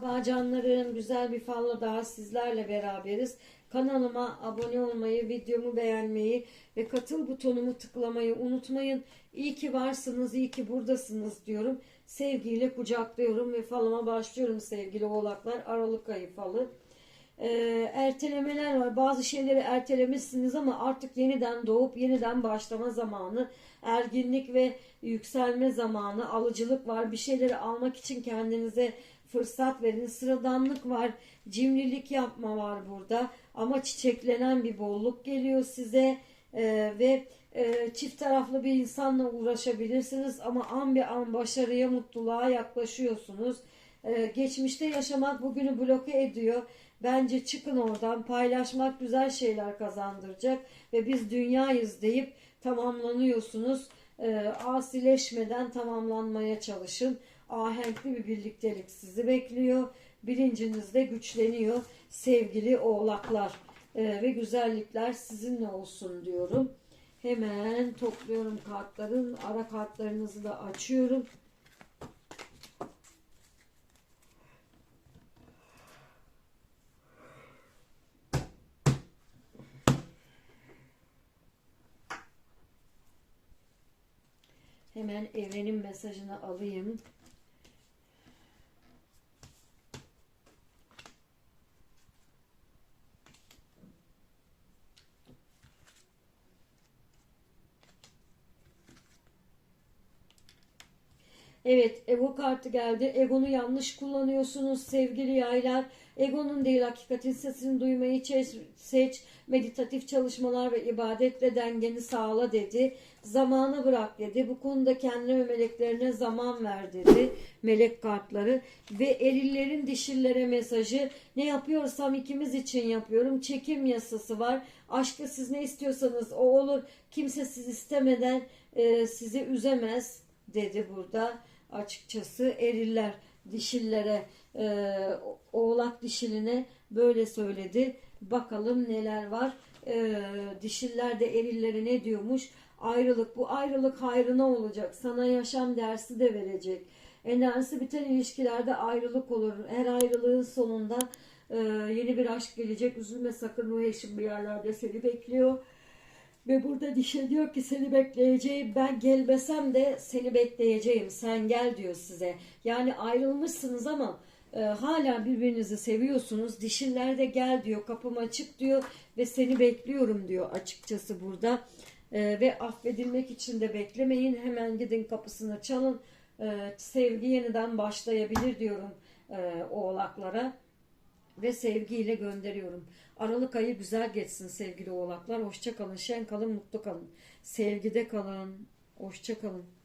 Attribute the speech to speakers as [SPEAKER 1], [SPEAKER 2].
[SPEAKER 1] Merhaba canlarım, güzel bir falla daha sizlerle beraberiz. Kanalıma abone olmayı, videomu beğenmeyi ve katıl butonumu tıklamayı unutmayın. İyi ki varsınız, iyi ki buradasınız diyorum. Sevgiyle kucaklıyorum ve falıma başlıyorum sevgili oğlaklar. Aralık ayı falı. Ee, ertelemeler var. Bazı şeyleri ertelemişsiniz ama artık yeniden doğup yeniden başlama zamanı. Erginlik ve yükselme zamanı. Alıcılık var. Bir şeyleri almak için kendinize fırsat verin. Sıradanlık var. Cimrilik yapma var burada. Ama çiçeklenen bir bolluk geliyor size. Ee, ve e, çift taraflı bir insanla uğraşabilirsiniz ama an bir an başarıya, mutluluğa yaklaşıyorsunuz. Ee, geçmişte yaşamak bugünü bloke ediyor. Bence çıkın oradan. Paylaşmak güzel şeyler kazandıracak ve biz dünyayız deyip tamamlanıyorsunuz. Ee, asileşmeden tamamlanmaya çalışın. Ahenkli bir birliktelik sizi bekliyor. Bilinciniz de güçleniyor sevgili oğlaklar. Ee, ve güzellikler sizinle olsun diyorum. Hemen topluyorum kartların. Ara kartlarınızı da açıyorum. Hemen evrenin mesajını alayım. Evet, ego kartı geldi. Egonu yanlış kullanıyorsunuz sevgili yaylar. Egonun değil hakikatin sesini duymayı seç. Meditatif çalışmalar ve ibadetle dengeni sağla dedi. Zamanı bırak dedi. Bu konuda kendine ve meleklerine zaman ver dedi. Melek kartları. Ve erillerin dişillere mesajı. Ne yapıyorsam ikimiz için yapıyorum. Çekim yasası var. Aşkı siz ne istiyorsanız o olur. Kimse siz istemeden e, sizi üzemez dedi burada açıkçası eriller dişillere. E, oğlak dişiline böyle söyledi. Bakalım neler var. E, dişiller de erillere ne diyormuş? Ayrılık bu ayrılık hayrına olacak? Sana yaşam dersi de verecek. Enerjisi biten ilişkilerde ayrılık olur. Her ayrılığın sonunda e, yeni bir aşk gelecek. Üzülme sakın ruh eşin bir yerlerde seni bekliyor ve burada dişe diyor ki seni bekleyeceğim. Ben gelmesem de seni bekleyeceğim. Sen gel diyor size. Yani ayrılmışsınız ama e, hala birbirinizi seviyorsunuz. Dişiller de gel diyor. Kapım açık diyor ve seni bekliyorum diyor açıkçası burada. E, ve affedilmek için de beklemeyin. Hemen gidin kapısını çalın. E, sevgi yeniden başlayabilir diyorum e, oğlaklara ve sevgiyle gönderiyorum. Aralık ayı güzel geçsin sevgili oğlaklar. Hoşça kalın, şen kalın, mutlu kalın. Sevgide kalın. Hoşça kalın.